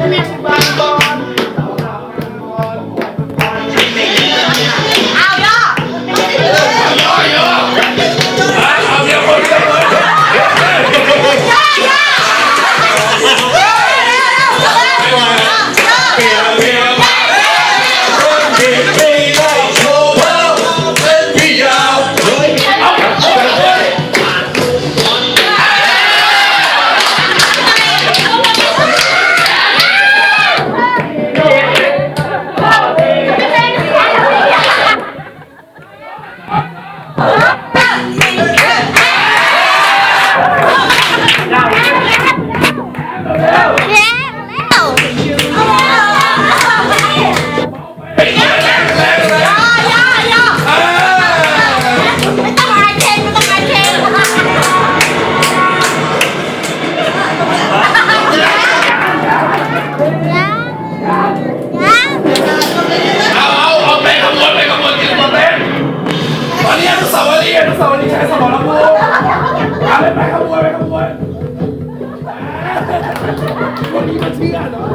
เเชนไม่ต้องอาเชนเอาเอาเอาไปขบวนไปขบวนกินขบวนเต้นตอนนี้อนุสาวรีย์อนุสาวรีย์ใช้สมรภูมิเอาไปไปขบวนไปขบวนคนนี้มัน เชื่อเนาะ